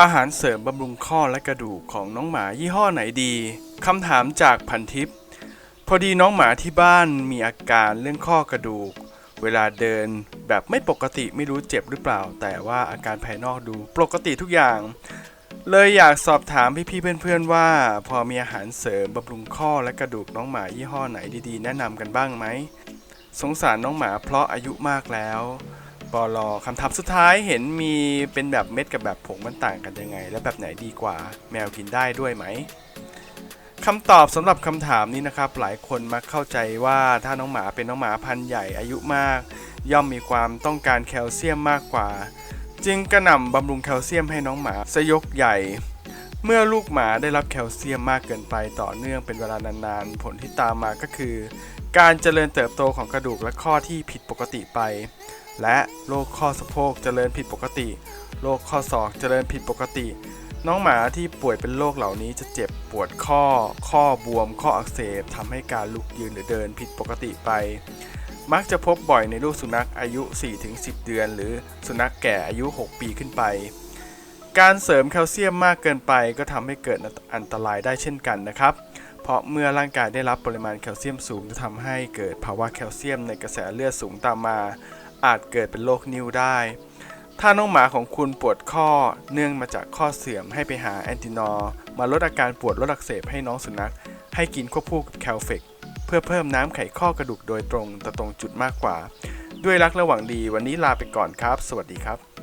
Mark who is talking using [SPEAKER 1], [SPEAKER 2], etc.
[SPEAKER 1] อาหารเสริมบำรุงข้อและกระดูกของน้องหมายี่ห้อไหนดี คำถามจากพันทิป พอดีน้องหมาที่บ้านมีอาการเรื่องข้อกระดูก เวลาเดินแบบไม่ปกติไม่รู้เจ็บหรือเปล่า แต่ว่าอาการภายนอกดูปกติทุกอย่าง เลยอยากสอบถามพี่ๆเพื่อนๆว่า พอมีอาหารเสริมบำรุงข้อและกระดูกน้องหมายี่ห้อไหนดีๆ แนะนำกันบ้างไหม สงสารน้องหมาเพราะอายุมากแล้ว ปอลอคำถามสุดท้ายเห็นมีเป็นแบบเม็ดกับแบบผงมันต่างกันยังไง และแบบไหนดีกว่า แมวกินได้ด้วยไหมคำตอบสำหรับคำถามนี้นะครับ หลายคนมักเข้าใจว่าถ้าน้องหมาเป็นน้องหมาพันธุ์ใหญ่อายุมาก ย่อมมีความต้องการแคลเซียมมากกว่า จึงกระหน่ำบำรุงแคลเซียมให้น้องหมาสยกใหญ่ เมื่อลูกหมาได้รับแคลเซียมมากเกินไปต่อเนื่องเป็นเวลานานๆ ผลที่ตามมาก็คือ การเจริญเติบโตของกระดูกและข้อที่ผิดปกติไป และโรคข้อสะโพกเจริญผิดปกติ โรคข้อศอกเจริญผิดปกติ น้องหมาที่ป่วยเป็นโรคเหล่านี้จะเจ็บปวดข้อ ข้อบวม ข้ออักเสบทำให้การลุกยืนหรือเดินผิดปกติไป มักจะพบบ่อยในลูกสุนัขอายุ 4-10 เดือน หรือสุนัขแก่อายุ 6 ปีขึ้นไป การเสริมแคลเซียมมากเกินไปก็ทำให้เกิดอันตรายได้เช่นกันนะครับเพราะเมื่อร่างกายได้รับปริมาณแคลเซียมสูงจะทำให้เกิดภาวะแคลเซียมในกระแสเลือดสูงตามมา อาจเกิดเป็นโรคนิ้วได้ ถ้าน้องหมาของคุณปวดข้อเนื่องมาจากข้อเสื่อมให้ไปหาแอนตินอร์มาลดอาการปวดลดอักเสบให้น้องสุนัข ให้กินควบคู่กับแคลเฟกเพื่อเพิ่มน้ำไขข้อกระดูกโดยตรงแต่ตรงจุดมากกว่า ด้วยรักและหวังดีวันนี้ลาไปก่อนครับ สวัสดีครับ